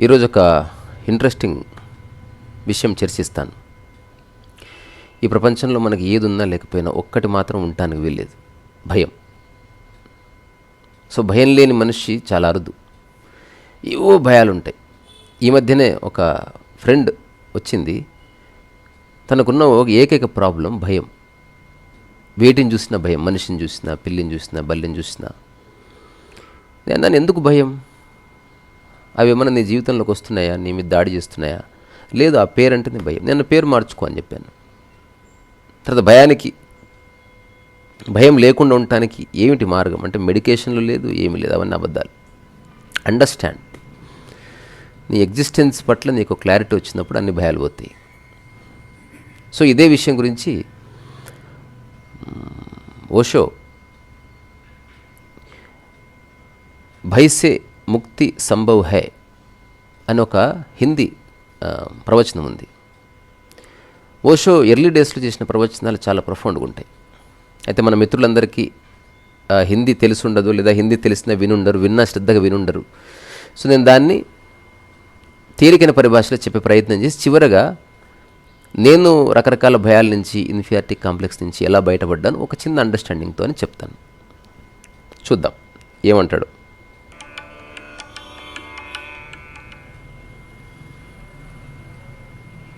ఈరోజు ఒక ఇంట్రెస్టింగ్ విషయం చర్చిస్తాను. ఈ ప్రపంచంలో మనకి ఏది ఉన్నా లేకపోయినా ఒక్కటి మాత్రం ఉండటానికి వీల్లేదు. భయం. సో భయం లేని మనిషి చాలా అరుదు. ఏవో భయాలు ఉంటాయి ఈ మధ్యనే ఒక ఫ్రెండ్ వచ్చింది. తనకున్న ఒక ఏకైక ప్రాబ్లం భయం. వేటిని చూసినా భయం మనిషిని చూసినా పిల్లిని చూసినా బల్లిని చూసినా. నేను దాన్ని ఎందుకు భయం? అవి ఏమైనా నీ జీవితంలోకి వస్తున్నాయా? నీ మీద దాడి చేస్తున్నాయా? లేదు ఆ పేరు అంటేనే భయం. నేను పేరు మార్చుకో అని చెప్పాను. తర్వాత భయానికి భయం లేకుండా ఉండటానికి ఏమిటి మార్గం? అంటే మెడికేషన్లు లేదు ఏమీ లేదు అవన్నీ అబద్ధాలు. అండర్స్టాండ్ నీ ఎగ్జిస్టెన్స్ పట్ల నీకు క్లారిటీ వచ్చినప్పుడు అన్ని భయాలు పోతాయి. సో ఇదే విషయం గురించి ఓషో భైసే ముక్తి సంభవ్ హై అని ఒక హిందీ ప్రవచనం ఉంది. ఓషో ఎర్లీ డేస్లో చేసిన ప్రవచనాలు చాలా ప్రొఫౌండ్గా ఉంటాయి. అయితే మన మిత్రులందరికీ హిందీ తెలుసుండదు లేదా హిందీ తెలిసినా వినుండరు విన్నా శ్రద్ధగా వినుండరు. సో నేను దాన్ని తేలికైన పరిభాషలో చెప్పే ప్రయత్నం చేసి చివరగా నేను రకరకాల భయాల నుంచి ఇన్ఫియారిటీ కాంప్లెక్స్ నుంచి ఎలా బయటపడ్డాను ఒక చిన్న అండర్స్టాండింగ్తో అని చెప్తాను చూద్దాం ఏమంటాడు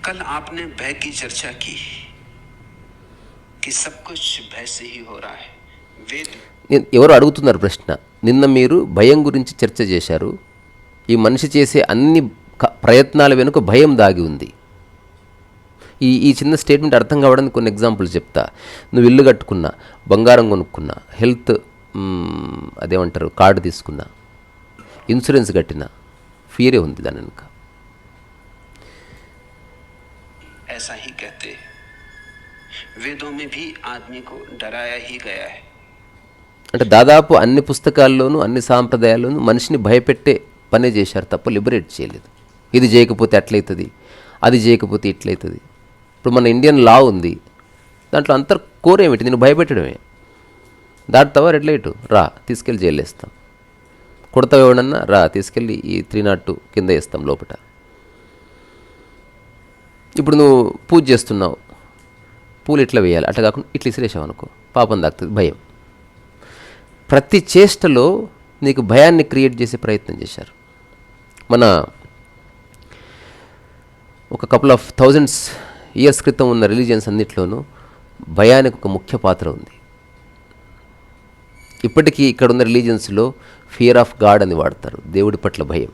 कल आपने भय की चर्चा की कि सब कुछ भय से ही हो रहा है वेद నేను ఎవరు అడుగుతున్నారు ప్రశ్న నిన్న మీరు భయం గురించి చర్చ చేశారు ఈ మనిషి చేసే అన్ని క- ప్రయత్నాల వెనుక భయం దాగి ఉంది ఈ ఈ చిన్న స్టేట్మెంట్ అర్థం కావడానికి కొన్ని ఎగ్జాంపుల్స్ చెప్తా నువ్వు ఇల్లు కట్టుకున్నా బంగారం కొనుక్కున్నా హెల్త్ మ్, అదేమంటారు కార్డు తీసుకున్నా ఇన్సూరెన్స్ కట్టినా ఫియరే ఉంది దాని వెనుక ऐसा ही कहते हैं वेदों में भी आदमी को डराया ही गया है అంటే దాదాపు అన్ని పుస్తకాల్లోనూ అన్ని సాంప్రదాయాల్లోనూ మనిషిని భయపెట్టే పనే చేశారు తప్ప లిబరేట్ చేయలేదు ఇది చేయకపోతే అట్లయితుంది అది చేయకపోతే ఇట్లయితుంది ఇప్పుడు మన ఇండియన్ లా ఉంది. దాంట్లో అంతర్ కోర్ ఏమిటి? నేను భయపెట్టడమే. దాటుతావా రెడ్ లైట్ రా తీసుకెళ్ళి జైలు వేస్తాం. కొడతావు ఎవడన్నా? రా తీసుకెళ్ళి ఈ త్రీ నాట్ టూ కింద వేస్తాం లోపల ఇప్పుడు నువ్వు పూజ చేస్తున్నావు. పూలు ఇట్లా వేయాలి. అట్లా కాకుండా ఇట్లా ఇసిరేసావు అనుకో. పాపం దాక్కుతుంది భయం. ప్రతి చేష్టలో నీకు భయాన్ని క్రియేట్ చేసే ప్రయత్నం చేశారు. మన ఒక కపుల్ ఆఫ్ థౌజండ్స్ ఇయర్స్ క్రితం ఉన్న రిలీజియన్స్ అన్నిట్లోనూ భయానికి ఒక ముఖ్య పాత్ర ఉంది. ఇప్పటికీ ఇక్కడ ఉన్న రిలీజియన్స్లో ఫియర్ ఆఫ్ గాడ్ అని వాడతారు దేవుడి పట్ల భయం.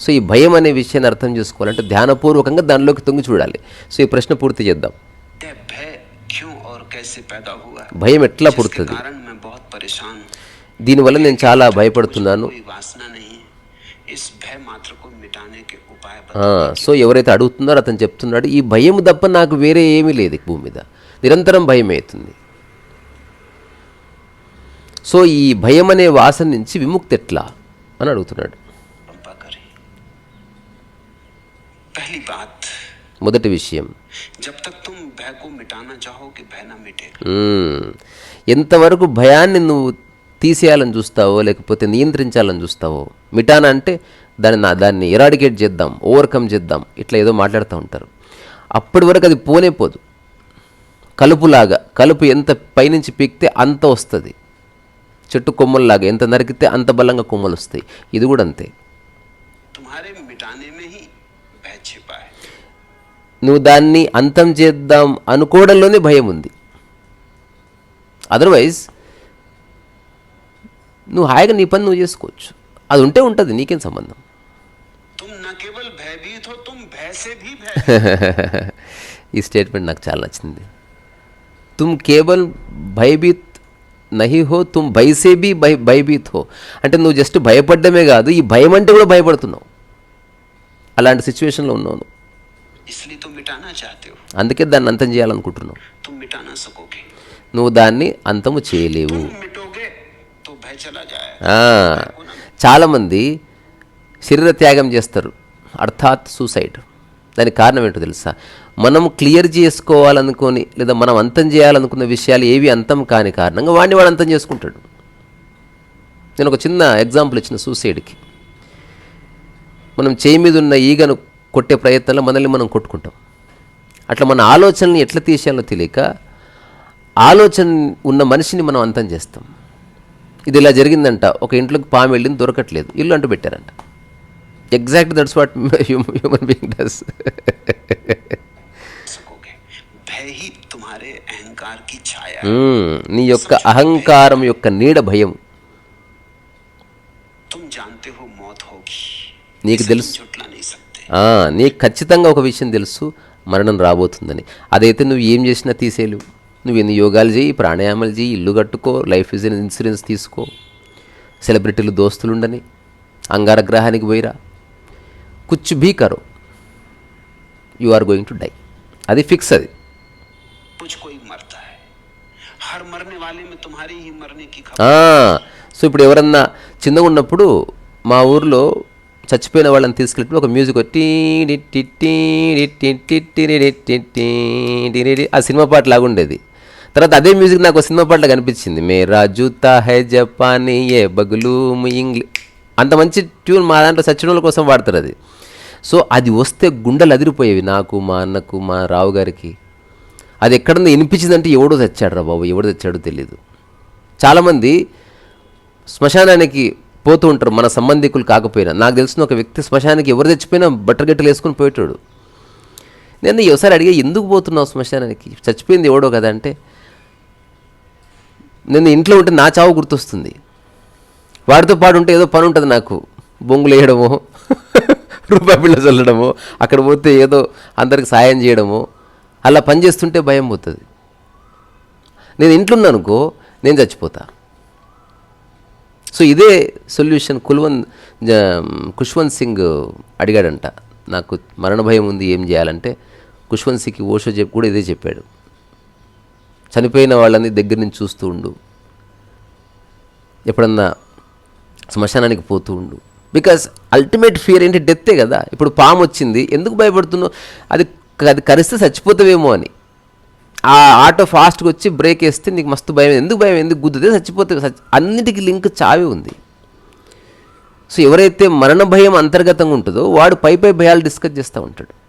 సో ఈ భయం అనే విషయాన్ని అర్థం చేసుకోవాలంటే ధ్యానపూర్వకంగా దానిలోకి తొంగి చూడాలి. సో ఈ ప్రశ్న పూర్తి చేద్దాం. భయం ఎట్లా పుడుతుంది? దీనివల్ల నేను చాలా భయపడుతున్నాను. సో ఎవరైతే అడుగుతున్నారో అతను చెప్తున్నాడు ఈ భయం తప్ప నాకు వేరే ఏమీ లేదు భూమి మీద. నిరంతరం భయం అవుతుంది సో ఈ భయం అనే వాసన నుంచి విముక్తి ఎట్లా అని అడుగుతున్నాడు. మొదటి విషయం. ఎంతవరకు భయాన్ని నువ్వు తీసేయాలని చూస్తావో లేకపోతే నియంత్రించాలని చూస్తావో మిటానా అంటే దాన్ని దాన్ని ఇరాడికేట్ చేద్దాం ఓవర్కమ్ చేద్దాం. ఇట్లా ఏదో మాట్లాడుతూ ఉంటారు. అప్పటి వరకు అది పోనే పోదు. కలుపులాగా కలుపు ఎంత పైనుంచి పీక్తే అంత వస్తుంది. చెట్టు కొమ్మల్లాగా ఎంత నరికితే అంత బలంగా కొమ్మలు వస్తాయి. ఇది కూడా అంతే. నువ్వు దాన్ని అంతం చేద్దాం అనుకోవడంలోనే భయం ఉంది. అదర్వైజ్ నువ్వు హాయిగా నీ పని నువ్వు చేసుకోవచ్చు. అది ఉంటే ఉంటుంది నీకేం సంబంధం? ఈ స్టేట్మెంట్ నాకు చాలా నచ్చింది. తుమ్ కేవల్ భయభీత్ నహి హో తుమ్ భయసే బీ భయ భయభీత్ హో. అంటే నువ్వు జస్ట్ భయపడ్డమే కాదు ఈ భయం అంటే కూడా భయపడుతున్నావు. అలాంటి సిచ్యువేషన్లో ఉన్నావు అందుకే దాన్ని అంతం చేయాలనుకుంటున్నావు. నువ్వు దాన్ని అంతము చేయలేవు. చాలామంది శరీర త్యాగం చేస్తారు. అర్థాత్ సూసైడ్. దానికి కారణం ఏంటో తెలుసా? మనం క్లియర్ చేసుకోవాలనుకొని లేదా మనం అంతం చేయాలనుకున్న విషయాలు ఏవి అంతం కాని కారణంగా వాడిని వాడు అంతం చేసుకుంటాడు. నేను ఒక చిన్న ఎగ్జాంపుల్ ఇచ్చిన సూసైడ్కి. మనం చేయి మీద ఉన్న ఈగను కొట్టే ప్రయత్నంలో మనల్ని మనం కొట్టుకుంటాం. అట్లా మన ఆలోచనని ఎట్లా తీసేయాలో తెలియక ఆలోచన ఉన్న మనిషిని మనం అంతం చేస్తాం. ఇది ఇలా జరిగిందంట. ఒక ఇంట్లోకి పాము వెళ్ళింది దొరకట్లేదు. ఇల్లు అంటూ పెట్టారంట. Exact that's what human being does నీ యొక్క అహంకారం యొక్క నీడ భయం. నీకు తెలుసు? నీకు ఖచ్చితంగా ఒక విషయం తెలుసు మరణం రాబోతుందని. అదైతే నువ్వు ఏం చేసినా తీసేయలేవు. నువ్వు ఎన్ని యోగాలు చేయి ప్రాణాయామాలు చేయి ఇల్లు కట్టుకో లైఫ్ ఇన్సూరెన్స్ తీసుకో. సెలబ్రిటీలు దోస్తులుండని అంగారగ్రహానికి పోయిరా. కుచ్ బీ కరో you are going to die అది. ఫిక్స్ అది సో ఇప్పుడు ఎవరన్నా చిన్నగా ఉన్నప్పుడు మా ఊర్లో చచ్చిపోయిన వాళ్ళని తీసుకెళ్ళి ఒక మ్యూజిక్ ఆ సినిమా పాట లాగుండేది తర్వాత అదే మ్యూజిక్ నాకు సినిమా పాటలో కనిపించింది. మే రాజుతా హై జపానీ ఏ బగులు ఇంగ్లీష్ అంత మంచి ట్యూన్ మా దాంట్లో సచిన కోసం వాడతారు అది. సో అది వస్తే గుండెలు అదిరిపోయేవి నాకు మా అన్నకు మా రావు గారికి. అది ఎక్కడన్నా వినిపించిందంటే ఎవడో తెచ్చాడు రా బాబు ఎవడో తెచ్చాడో తెలియదు చాలామంది శ్మశానానికి పోతూ ఉంటారు మన సంబంధికులు కాకపోయినా. నాకు తెలిసిన ఒక వ్యక్తి శ్మశానానికి ఎవరు తెచ్చిపోయినా బట్టగట్టలు వేసుకొని పోయేటాడు. నేను ఒకసారి అడిగా ఎందుకు పోతున్నావు శ్మశానానికి? చచ్చిపోయింది ఎవడో కదా? అంటే నేను ఇంట్లో ఉంటే నా చావు గుర్తొస్తుంది. వాడితో పాటు ఉంటే ఏదో పని ఉంటుంది నాకు. బొంగులు వేయడము రూపాయి బిళ్ళ అక్కడ పోతే ఏదో అందరికి సాయం చేయడమో అలా పని చేస్తుంటే భయం పోతుంది. నేను ఇంట్లో ఉన్నాను అనుకో నేను చచ్చిపోతా. సో ఇదే సొల్యూషన్ కుల్వన్ జ- ఖుష్వంత్ సింగ్ అడిగాడంట. నాకు మరణ భయం ఉంది ఏం చేయాలంటే ఖుష్వంత్ సింగ్కి ఓషో చెప్పి కూడా ఇదే చెప్పాడు. చనిపోయిన వాళ్ళని దగ్గర నుంచి చూస్తూ ఉండు. ఎప్పుడన్నా శ్మశానానికి పోతూ ఉండు. బికాస్ అల్టిమేట్ ఫియర్ ఏంటి? డెత్తే కదా. ఇప్పుడు పాము వచ్చింది. ఎందుకు భయపడుతున్నావు? అది అది కరిస్తే చచ్చిపోతావేమో అని. ఆ ఆటో ఫాస్ట్గా వచ్చి బ్రేక్ వేస్తే నీకు మస్తు భయం. ఎందుకు భయం? ఎందుకు గుద్దితే చచ్చిపోతే చచ్చి అన్నిటికీ లింక్ చావి ఉంది. సో ఎవరైతే మరణ భయం అంతర్గతంగా ఉంటుందో వాడు పై పై భయాలు డిస్కస్ చేస్తూ ఉంటాడు.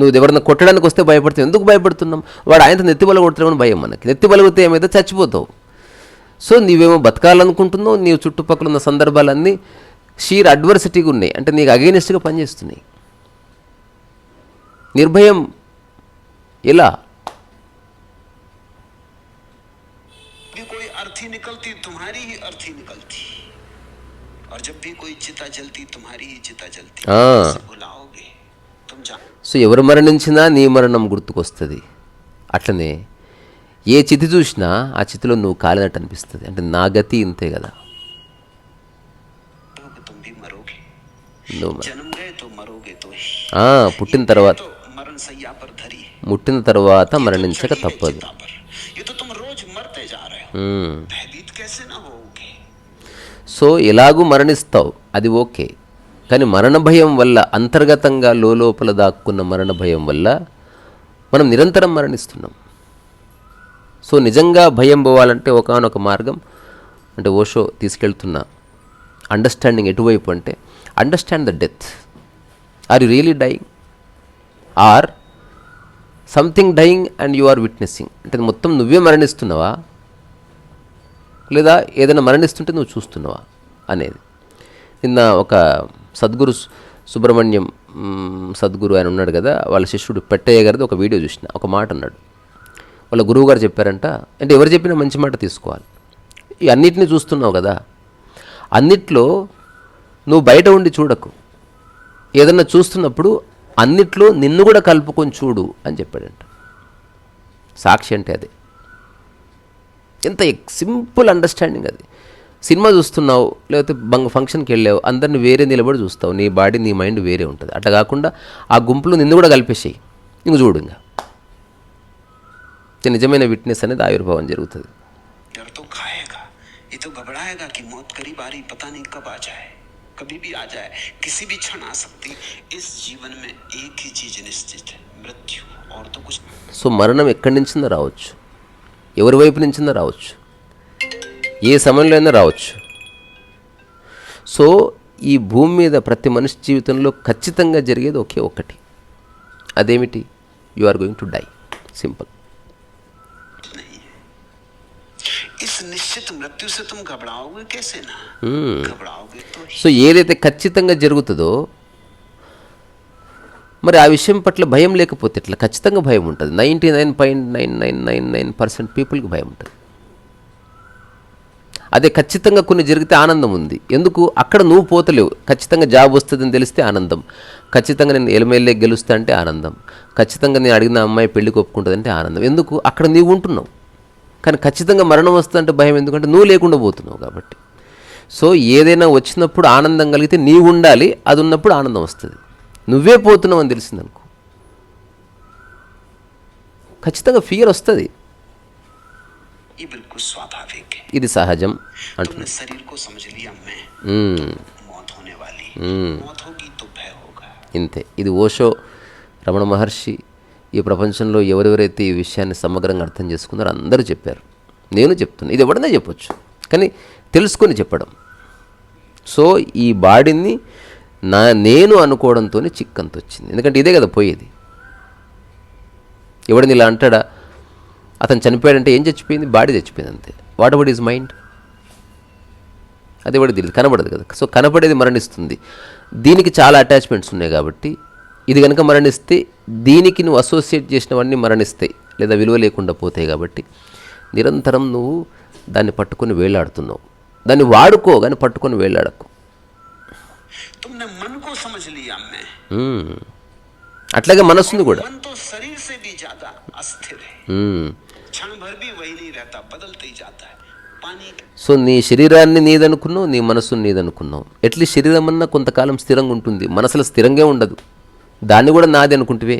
నువ్వు ఎవరన్నా కొట్టడానికి వస్తే భయపడుతావు. ఎందుకు భయపడుతున్నాం? వాడు ఆయనతో నెత్తి బల కొడుతున్నామని భయం మనకి. నెత్తి బలిగితే ఏమైతే చచ్చిపోతావు. సో నీవేమో బతకాలనుకుంటున్నావు నీవు చుట్టుపక్కల ఉన్న సందర్భాలన్నీ షీర్ అడ్వర్సిటీగా ఉన్నాయి అంటే నీకు అగేనిస్ట్గా పనిచేస్తున్నాయి నిర్భయం ఎలా भी कोई अर्थी निकलती तुम्हारी ही अर्थी निकलती और जब भी कोई चिता जलती तुम्हारी ही चिता जलती हाँ। इसे भुलाओगे तुम जान సో ఎవరు మరణించినా నీ మరణం గుర్తుకొస్తుంది అట్లనే ఏ చితి చూసినా ఆ చితిలో నువ్వు కాలినట్టు అనిపిస్తుంది. అంటే నా గతి ఇంతే కదా. పుట్టిన తర్వాత. ముట్టిన తర్వాత మరణించక తప్పదు. సో ఎలాగూ మరణిస్తావు అది ఓకే. కానీ మరణ భయం వల్ల అంతర్గతంగా లోపల దాక్కున్న మరణ భయం వల్ల మనం నిరంతరం మరణిస్తున్నాం. సో నిజంగా భయం పోవాలంటే ఒకనొక మార్గం అంటే ఓషో తీసుకెళ్తున్న అండర్స్టాండింగ్ ఎటువైపు అంటే understand the death are you really dying or something dying and you are witnessing అంటే మొత్తం నువ్వే మరణిస్తున్నావా? లేదా ఏదైనా మరణిస్తుంటే నువ్వు చూస్తున్నావా అనేది. నిన్న ఒక సద్గురు సుబ్రహ్మణ్యం సద్గురు ఆయన ఉన్నాడు కదా వాళ్ళ శిష్యుడు పెట్టయ్య గారిది ఒక వీడియో చూసిన ఒక మాట అన్నాడు. వాళ్ళ గురువు గారు చెప్పారంట అంటే ఎవరు చెప్పినా మంచి మాట తీసుకోవాలి. ఈ అన్నిటిని చూస్తున్నావు కదా. అన్నిట్లో నువ్వు బయట ఉండి చూడకు. ఏదన్నా చూస్తున్నప్పుడు అన్నిట్లో నిన్ను కూడా కలుపుకొని చూడు అని చెప్పాడంట. సాక్షి అంటే అదే. ఎంత సింపుల్ అండర్స్టాండింగ్ అది. సినిమా చూస్తున్నావు లేకపోతే బంగ ఫంక్షన్కి వెళ్ళావు అందరిని వేరే నిలబడి చూస్తావు నీ బాడీ నీ మైండ్ వేరే ఉంటుంది. అట్లా కాకుండా ఆ గుంపులో నిన్ను కూడా కలిపేసేయి. ఇంక చూడు ఇంకా. నిజమైన విట్నెస్ అనేది ఆవిర్భావం జరుగుతుంది डर तो खाएगा ये तो घबराएगा कि मौत करीब आ रही पता नहीं कब आ जाए कभी भी आ जाए किसी भी क्षण आ सकती इस जीवन में एक ही चीज निश्चित है मृत्यु और तो कुछ సో మరణం ఎక్కడి నుంచిందో రావచ్చు ఎవరి వైపు నుంచిందో రావచ్చు ఏ సమయంలో అయినా రావచ్చు సో ఈ భూమి మీద ప్రతి మనిషి జీవితంలో ఖచ్చితంగా జరిగేది ఒకే ఒక్కటి అదేమిటి you are going to die simple నిశ్చిత మృత్యు సో ఏదైతే ఖచ్చితంగా జరుగుతుందో మరి ఆ విషయం పట్ల భయం లేకపోతే ఇట్లా ఖచ్చితంగా భయం ఉంటుంది ninety nine point nine nine nine nine percent పీపుల్కి భయం ఉంటుంది అదే ఖచ్చితంగా కొన్ని జరిగితే ఆనందం ఉంది ఎందుకు అక్కడ నువ్వు పోతలేవు ఖచ్చితంగా జాబ్ వస్తుందని తెలిస్తే ఆనందం ఖచ్చితంగా నేను ఎలమెల్లే గెలుస్తా అంటే ఆనందం ఖచ్చితంగా నేను అడిగిన అమ్మాయి పెళ్ళికి ఒప్పుకుంటుందంటే ఆనందం ఎందుకు అక్కడ నీవు ఉంటున్నావు కానీ ఖచ్చితంగా మరణం వస్తుందంటే భయం ఎందుకంటే నువ్వు లేకుండా పోతున్నావు కాబట్టి. సో ఏదైనా వచ్చినప్పుడు ఆనందం కలిగితే నీవు ఉండాలి అది ఉన్నప్పుడు ఆనందం వస్తుంది. నువ్వే పోతున్నావు అని తెలిసిందనుకో. ఖచ్చితంగా ఫియర్ వస్తుంది. ఇది సహజం అంటున్నా. ఇంతే. ఇది ఓషో రమణ మహర్షి ఈ ప్రపంచంలో ఎవరెవరైతే ఈ విషయాన్ని సమగ్రంగా అర్థం చేసుకున్నారో అందరూ చెప్పారు. నేను చెప్తున్నా. ఇది ఎవడనే చెప్పొచ్చు. కానీ తెలుసుకొని చెప్పడం. సో ఈ బాడీని నా నేను అనుకోవడంతోనే చిక్కంత వచ్చింది ఎందుకంటే ఇదే కదా పోయేది. ఎవడిని ఇలా అంటాడా? అతను చనిపోయాడంటే ఏం చచ్చిపోయింది? బాడీ చచ్చిపోయింది అంతే. What about is mind? అది కూడా తెలియదు కనబడదు కదా. సో కనపడేది మరణిస్తుంది. దీనికి చాలా అటాచ్మెంట్స్ ఉన్నాయి కాబట్టి ఇది కనుక మరణిస్తే దీనికి నువ్వు అసోసియేట్ చేసినవన్నీ మరణిస్తాయి లేదా విలువ లేకుండా పోతాయి కాబట్టి. నిరంతరం నువ్వు దాన్ని పట్టుకొని వేలాడుతున్నావు. దాన్ని వాడుకో కానీ పట్టుకొని వేలాడకు. అట్లాగే మనస్సుని కూడా. సో నీ శరీరాన్ని నీదనుకున్నావు నీ మనసుని నీదనుకున్నావు. ఎట్లీ శరీరం అన్నా కొంతకాలం స్థిరంగా ఉంటుంది మనసులో స్థిరంగా ఉండదు. దాన్ని కూడా నాది అనుకుంటే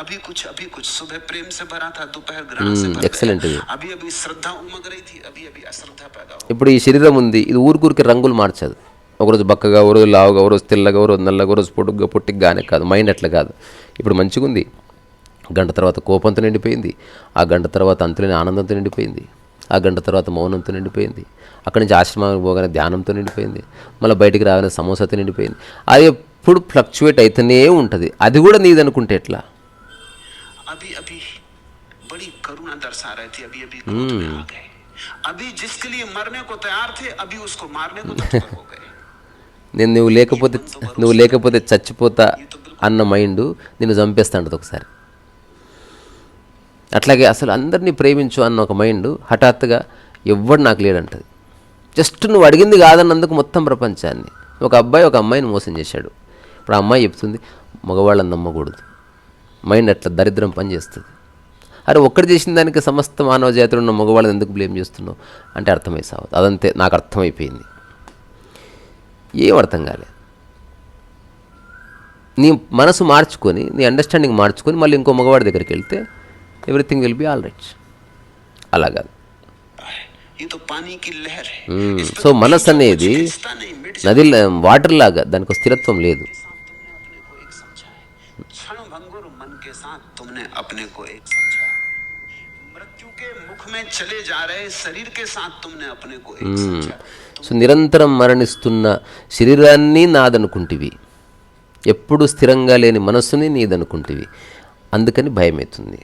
అభి ఇప్పుడు ఈ శరీరం ఉంది ఇది ఊరికూరికి రంగులు మార్చదు. ఒకరోజు బక్కగా ఒకరోజు లావుగా ఒకరోజు తెల్లగా ఒకరోజు నల్లగా ఒకరోజు పొడుగ్గా పొట్టిగ్గానే కాదు మైండ్ అట్లా కాదు. ఇప్పుడు మంచిగా ఉంది గంట తర్వాత కోపంతో నిండిపోయింది. ఆ గంట తర్వాత అంతులేని ఆనందంతో నిండిపోయింది. ఆ గంట తర్వాత మౌనంతో నిండిపోయింది. అక్కడి నుంచి ఆశ్రమానికి పోగానే ధ్యానంతో నిండిపోయింది. మళ్ళీ బయటికి రాగానే సమోసాతో నిండిపోయింది. అదే ఎప్పుడు ఫ్లక్చువేట్ అవుతూనే ఉంటుంది. అది కూడా నీదనుకుంటే ఎట్లా? నేను నువ్వు లేకపోతే నువ్వు లేకపోతే చచ్చిపోతా అన్న మైండ్ నిన్ను చంపేస్తాడు ఒకసారి. అట్లాగే అసలు అందరినీ ప్రేమించు అన్న ఒక మైండ్ హఠాత్తుగా ఎవ్వడు నాకు లేడంటది. జస్ట్ నువ్వు అడిగింది కాదన్నందుకు మొత్తం ప్రపంచాన్ని. ఒక అబ్బాయి ఒక అమ్మాయిని మోసం చేశాడు. ఇప్పుడు అమ్మాయి చెప్తుంది మగవాళ్ళని నమ్మకూడదు. మైండ్ అట్లా దరిద్రం పనిచేస్తుంది అరే ఒక్కడు చేసిన దానికి సమస్త మానవ జాతిలో ఉన్న మగవాళ్ళని ఎందుకు బ్లేమ్ చేస్తున్నావు? అంటే అర్థమై సావద్దు అదంతే నాకు అర్థమైపోయింది. ఏం అర్థం కాలేదు నీ మనసు మార్చుకొని నీ అండర్స్టాండింగ్ మార్చుకొని మళ్ళీ ఇంకో మగవాడి దగ్గరికి వెళ్తే everything will be all right అలా కాదు. సో మనసు అనేది నది వాటర్ లాగా దానికి స్థిరత్వం లేదు. साथ तुमने अपने को एक समझा मृत्यु के मुख में चले जा रहे शरीर के साथ तुमने अपने को एक समझा సో నిరంతరం మరణిస్తున్న శరీరాన్ని నాదనుకుంటివి ఎప్పుడు స్థిరంగా లేని మనస్సుని నీదనుకుంటివి అందుకని భయమవుతుంది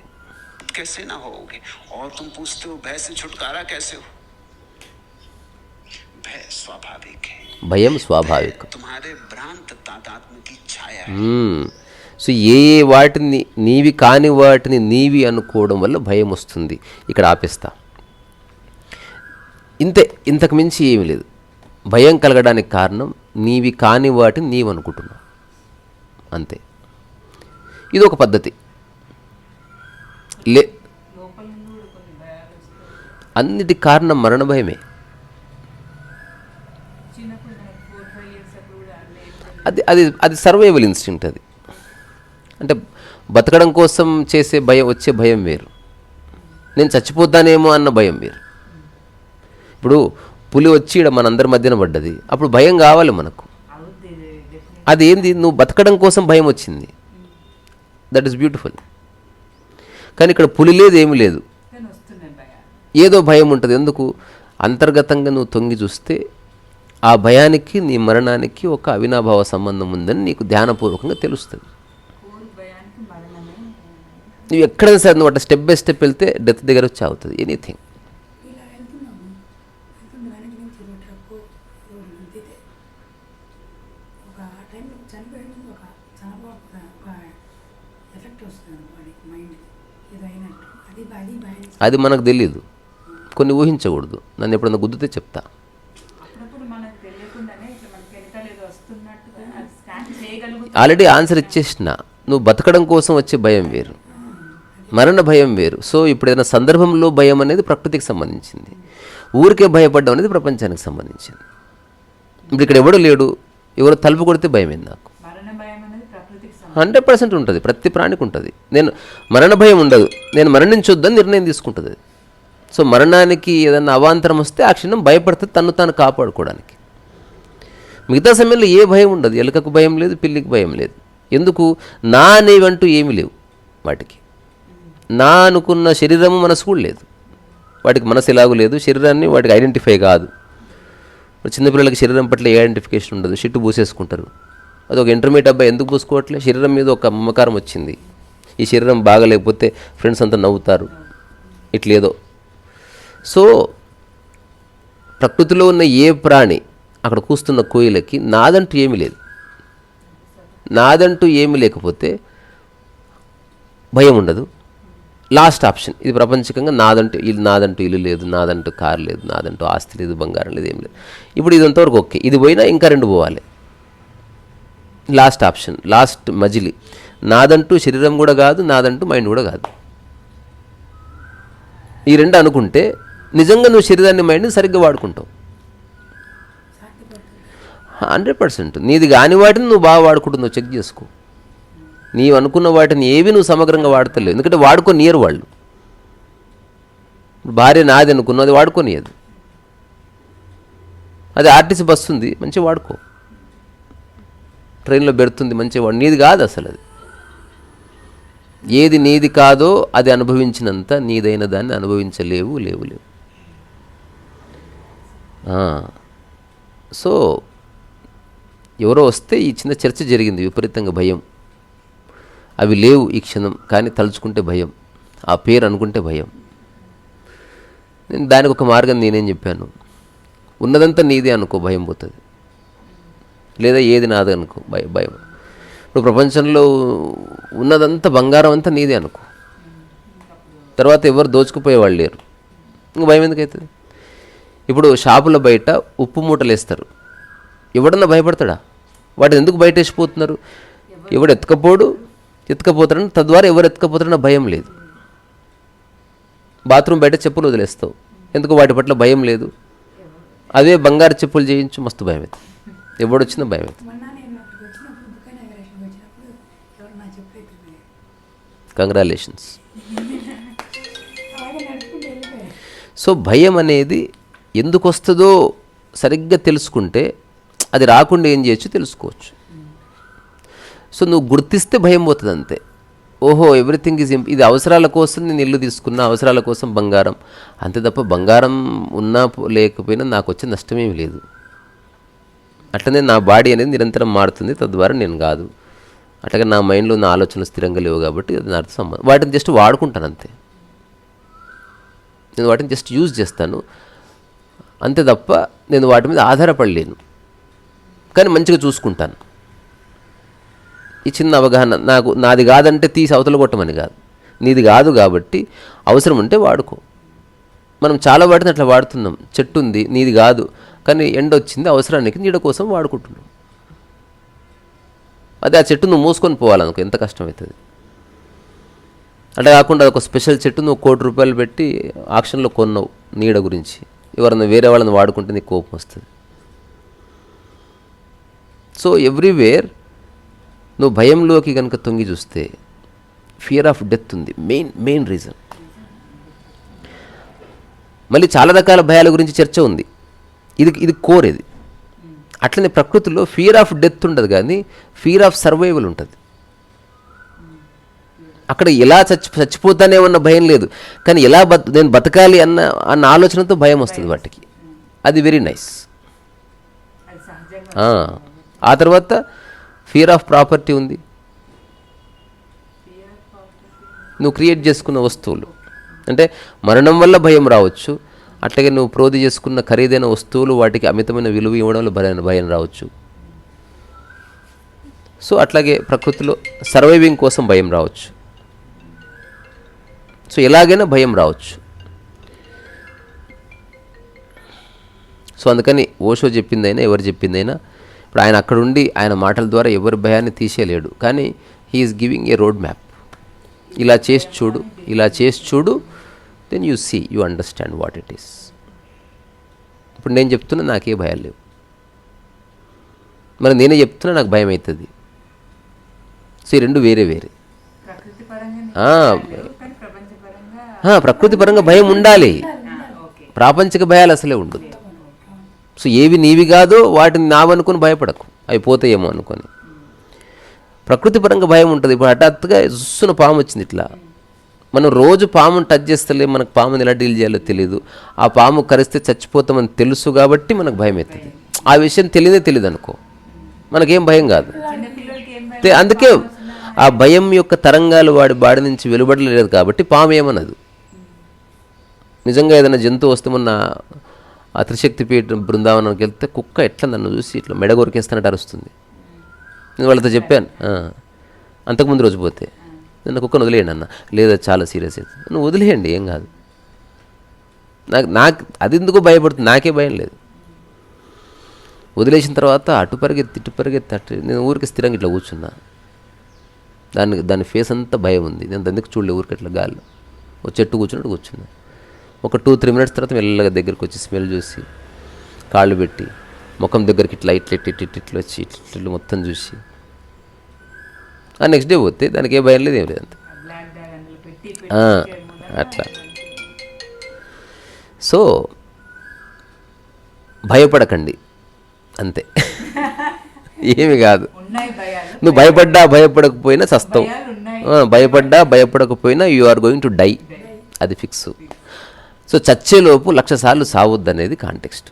कैसे ना होगे और तुम पूछते हो भय से छुटकारा कैसे हो भय स्वाभाविक है భయం స్వాభావికం तुम्हारे भ्रांत तादात्म की छाया है మ్మ్. సో ఏ ఏ వాటిని నీవి కాని వాటిని నీవి అనుకోవడం వల్ల భయం వస్తుంది. ఇక్కడ ఆపేస్తా. ఇంతే ఇంతకు మించి ఏమీ లేదు. భయం కలగడానికి కారణం నీవి కాని వాటిని నీవు అనుకుంటున్నావు. అంతే. ఇది ఒక పద్ధతి. లే అన్నిటి కారణం మరణ భయమే. అది అది అది సర్వైవల్ ఇన్స్టింక్ట్ అది. అంటే బతకడం కోసం చేసే భయం వచ్చే భయం వేరు. నేను చచ్చిపోతానేమో అన్న భయం వేరు. ఇప్పుడు పులి వచ్చి ఈడ మనందరి మధ్యన పడ్డది. అప్పుడు భయం కావాలి మనకు. అది ఏంది? నువ్వు బతకడం కోసం భయం వచ్చింది. దట్ ఈస్ బ్యూటిఫుల్ కానీ ఇక్కడ పులి లేదు ఏమీ లేదు. ఏదో భయం ఉంటుంది. ఎందుకు? అంతర్గతంగా నువ్వు తొంగి చూస్తే ఆ భయానికి నీ మరణానికి ఒక అవినాభావ సంబంధం ఉందని నీకు ధ్యానపూర్వకంగా తెలుస్తుంది. నువ్వు ఎక్కడైనా సరే నువ్వు అట్లా స్టెప్ బై స్టెప్ వెళ్తే డెత్ దగ్గర వచ్చి అవుతుంది ఎనీథింగ్ అది మనకు తెలియదు కొన్ని ఊహించకూడదు. నన్ను ఎప్పుడన్నా గుద్దితే చెప్తా. అప్పుడప్పుడు మనకు తెలియకుండానే ఇట్లా మనకి వెనకాల ఏదో వస్తున్నట్టుగా అది స్కాన్ చేయగలుగుతాం. ఆల్రెడీ ఆన్సర్ ఇచ్చేసిన. నువ్వు బతకడం కోసం వచ్చే భయం వేరు. మరణ భయం వేరు. సో ఇప్పుడు ఏదైనా సందర్భంలో భయం అనేది ప్రకృతికి సంబంధించింది. ఊరికే భయపడడం అనేది ప్రపంచానికి సంబంధించింది. ఇప్పుడు ఇక్కడ ఎవడు లేడు? ఎవరు తలుపు కొడితే భయమైంది నాకు? హండ్రెడ్ పర్సెంట్ ఉంటుంది. ప్రతి ప్రాణికి ఉంటుంది. నేను మరణ భయం ఉండదు. నేను మరణించొద్దని నిర్ణయం తీసుకుంటుంది అది. సో మరణానికి ఏదైనా అవాంతరం వస్తే ఆ క్షణం భయపడుతుంది తను తాను కాపాడుకోవడానికి. మిగతా సమయంలో ఏ భయం ఉండదు. ఎలుకకు భయం లేదు పిల్లికి భయం లేదు. ఎందుకు? నా అనేవంటూ ఏమీ లేవు వాటికి. నా అనుకున్న శరీరము మనసు కూడా లేదు. వాటికి మనసు ఎలాగూ లేదు. శరీరాన్ని వాటికి ఐడెంటిఫై కాదు. చిన్నపిల్లలకి శరీరం పట్ల ఏ ఐడెంటిఫికేషన్ ఉండదు. షిట్టు పూసేసుకుంటారు. అది ఒక ఇంటర్మీడియట్ అబ్బాయి ఎందుకు పూసుకోవట్లే? శరీరం మీద ఒక మమకారం వచ్చింది. ఈ శరీరం బాగలేకపోతే ఫ్రెండ్స్ అంతా నవ్వుతారు. ఇట్లేదో. సో ప్రకృతిలో ఉన్న ఏ ప్రాణి అక్కడ కూస్తున్న కోయిలకి నాదంటూ ఏమీ లేదు. నాదంటూ ఏమీ లేకపోతే భయం ఉండదు. Last option. ఇది ప్రపంచకంగా నాదంటూ ఇల్లు నాదంటూ ఇల్లు లేదు నాదంటూ కారు లేదు నాదంటూ ఆస్తి లేదు బంగారం లేదు ఏం లేదు. ఇప్పుడు ఇది అంతవరకు ఓకే. ఇది పోయినా ఇంకా రెండు పోవాలి. Last option. లాస్ట్ మజిలి. నాదంటూ శరీరం కూడా కాదు నాదంటూ మైండ్ కూడా కాదు. ఈ రెండు అనుకుంటే నిజంగా నువ్వు శరీరాన్ని మైండ్ని సరిగ్గా వాడుకుంటావు. Hundred percent. నీది కాని వాటిని నువ్వు బాగా వాడుకుంటున్నావు చెక్ చేసుకో. నీవు అనుకున్న వాటిని ఏవి నువ్వు సమగ్రంగా వాడతలేవు. ఎందుకంటే వాడుకోనియరు వాళ్ళు. భార్య నాది అనుకున్నది అది వాడుకోనియదు అది ఆర్టీసీ బస్సు ఉంది మంచిగా వాడుకో. ట్రైన్లో పెడుతుంది మంచిగా వాడు. నీది కాదు అసలు అది. ఏది నీది కాదో అది అనుభవించినంత నీదైన దాన్ని అనుభవించలేవు లేవు లేవు. సో ఎవరో వస్తే ఈ చిన్న చర్చ జరిగింది విపరీతంగా భయం. అవి లేవు ఈ క్షణం కానీ తలుచుకుంటే భయం. ఆ పేరు అనుకుంటే భయం. నేను దానికి ఒక మార్గం నేనేం చెప్పాను. ఉన్నదంతా నీదే అనుకో భయం పోతుంది. లేదా ఏది నాది అనుకో భయం భయం. ఇప్పుడు ప్రపంచంలో ఉన్నదంతా బంగారం అంతా నీదే అనుకో. తర్వాత ఎవరు దోచుకుపోయేవాళ్ళు లేరు. ఇంక భయం ఎందుకు అవుతుంది ఇప్పుడు షాపుల బయట ఉప్పు మూటలు వేస్తారు ఎవడన్నా భయపడతాడా? వాటిని ఎందుకు బయట వేసిపోతున్నారు ఎవడు ఎత్తుకపోడు? ఎత్తుకపోతాడని తద్వారా ఎవరు ఎత్తుకపోతాడన్న భయం లేదు. బాత్రూమ్ బయట చెప్పులు వదిలేస్తావు. ఎందుకు వాటి పట్ల భయం లేదు? అదే బంగారు చెప్పులు చేయించు మస్తు భయం అవుతుంది ఎవడొచ్చినా భయం అవుతుంది కంగ్రాలేషన్స్ సో భయం అనేది ఎందుకు వస్తుందో సరిగ్గా తెలుసుకుంటే అది రాకుండా ఏం చేయొచ్చు తెలుసుకోవచ్చు. సో నువ్వు గుర్తిస్తే భయం పోతుంది అంతే ఓహో ఎవ్రీథింగ్ ఈజ్ ఇది అవసరాల కోసం నేను ఇల్లు తీసుకున్నా అవసరాల కోసం బంగారం. అంతే తప్ప బంగారం ఉన్నా లేకపోయినా నాకు వచ్చే నష్టమేమి లేదు. అట్లనే నా బాడీ అనేది నిరంతరం మారుతుంది తద్వారా నేను కాదు. అట్లాగే నా మైండ్లో నా ఆలోచనలు స్థిరంగా లేవు కాబట్టి అది నాతో సంబంధం. వాటిని జస్ట్ వాడుకుంటాను అంతే. నేను వాటిని జస్ట్ యూజ్ చేస్తాను. అంతే తప్ప నేను వాటి మీద ఆధారపడలేను. కానీ మంచిగా చూసుకుంటాను. ఈ చిన్న అవగాహన నాకు నాది కాదంటే తీసి అవతల కొట్టమని కాదు. నీది కాదు కాబట్టి అవసరం ఉంటే వాడుకో. మనం చాలా వాటిని అట్లా వాడుతున్నాం. చెట్టు ఉంది నీది కాదు. కానీ ఎండ వచ్చింది అవసరానికి నీడ కోసం వాడుకుంటున్నాం. అదే ఆ చెట్టు నువ్వు మూసుకొని పోవాలనుకో ఎంత కష్టమవుతుంది అట్లా కాకుండా ఒక స్పెషల్ చెట్టు నువ్వు కోటి రూపాయలు పెట్టి ఆక్షన్లో కొన్నావు నీడ గురించి. ఎవరన్నా వేరే వాళ్ళని వాడుకుంటే నీకు కోపం వస్తుంది. సో ఎవ్రీవేర్ నువ్వు భయంలోకి కనుక తొంగి చూస్తే ఫియర్ ఆఫ్ డెత్ ఉంది. మెయిన్ మెయిన్ రీజన్ మళ్ళీ చాలా రకాల భయాల గురించి చర్చ ఉంది. ఇది ఇది కోర్ ఇది. అట్లనే ప్రకృతిలో ఫియర్ ఆఫ్ డెత్ ఉండదు కానీ ఫియర్ ఆఫ్ సర్వైవల్ ఉంటుంది. అక్కడ ఎలా చచ్చి చచ్చిపోతానేమన్న భయం లేదు. కానీ ఎలా బత్ నేను బతకాలి అన్న అన్న ఆలోచనతో భయం వస్తుంది వాటికి. అది వెరీ నైస్. ఆ తర్వాత ఫియర్ ఆఫ్ ప్రాపర్టీ ఉంది. నువ్వు క్రియేట్ చేసుకున్న వస్తువులు. అంటే మరణం వల్ల భయం రావచ్చు. అట్లాగే నువ్వు ప్రోధి చేసుకున్న ఖరీదైన వస్తువులు వాటికి అమితమైన విలువ ఇవ్వడంలో భయం భయం రావచ్చు. సో అట్లాగే ప్రకృతిలో సర్వైవింగ్ కోసం భయం రావచ్చు. సో ఎలాగైనా భయం రావచ్చు. సో అందుకని ఓషో చెప్పిందైనా ఎవరు చెప్పిందైనా ఇప్పుడు ఆయన అక్కడుండి ఆయన మాటల ద్వారా ఎవరి భయాన్ని తీసేయలేడు కానీ he is giving a road map ఇలా చేసి చూడు ఇలా చేసి చూడు then you see you understand what it is ఇప్పుడు నేను చెప్తున్నా నాకే భయాలు లేవు. మరి నేనే చెప్తున్నా నాకు భయం అవుతుంది. సో ఈ రెండు వేరే వేరే. ప్రకృతి పరంగా భయం ఉండాలి. ప్రాపంచిక భయాలు అసలే ఉండదు. సో ఏవి నీవి కాదో వాటిని నావనుకొని భయపడకు. అవి పోతాయేమో అనుకొని. ప్రకృతి పరంగా భయం ఉంటుంది. ఇప్పుడు హఠాత్తుగా జుస్సున పాము వచ్చింది ఇట్లా. మనం రోజు పామును టచ్ చేస్తలే మనకు పాముని ఎలా డీల్ చేయాలో తెలియదు ఆ పాము కరిస్తే చచ్చిపోతామని తెలుసు కాబట్టి మనకు భయం అవుతుంది ఆ విషయం తెలియదే తెలియదు అనుకో. మనకేం భయం కాదు. అందుకే ఆ భయం యొక్క తరంగాలు వాడి బాడి నుంచి వెలువడలేదు కాబట్టి పాము ఏమనదు. నిజంగా ఏదైనా జంతువు వస్తే మొన్న ఆ త్రిశక్తి పీఠ బృందావనంకి వెళ్తే కుక్క ఎట్లా నన్ను చూసి ఇట్లా మెడ కొరికేస్తానట్టు అరుస్తుంది. నేను వాళ్ళతో చెప్పాను. అంతకుముందు రోజు పోతే. నన్ను కుక్కను వదిలేయండి అన్న. లేదా చాలా సీరియస్ అవుతుంది నువ్వు వదిలేయండి ఏం కాదు. నాకు నాకు అది ఎందుకు భయపడుతుంది? నాకే భయం లేదు. వదిలేసిన తర్వాత అటు పరిగెత్తి ఇటు పరిగెత్తి అటు నేను ఊరికి స్థిరంగా ఇట్లా కూర్చున్నా. దాని దాని ఫేస్ అంతా భయం ఉంది. నేను దానికి చూడలే ఊరికి ఇట్లా గాల్లో. ఓ చెట్టు కూర్చున్నట్టు కూర్చున్నా. ఒక టూ త్రీ మినిట్స్ తర్వాత మెల్లగా దగ్గరికి వచ్చి స్మెల్ చూసి కాళ్ళు పెట్టి ముఖం దగ్గరికి ఇట్లా ఇట్లా ఇట్లా ఇట్లా ఇట్లా వచ్చి ఇట్లా మొత్తం చూసి. ఆ నెక్స్ట్ డే పోతే దానికి ఏ భయం లేదు ఏం లేదు అంత. అట్లా. సో భయపడకండి అంతే. ఏమి కాదు. నువ్వు భయపడ్డా భయపడకపోయినా ఆ, భయపడ్డా భయపడకపోయినా you are going to die అది ఫిక్స్ సో చచ్చేలోపు లక్ష సార్లు సావద్దు అనేది కాంటెక్స్ట్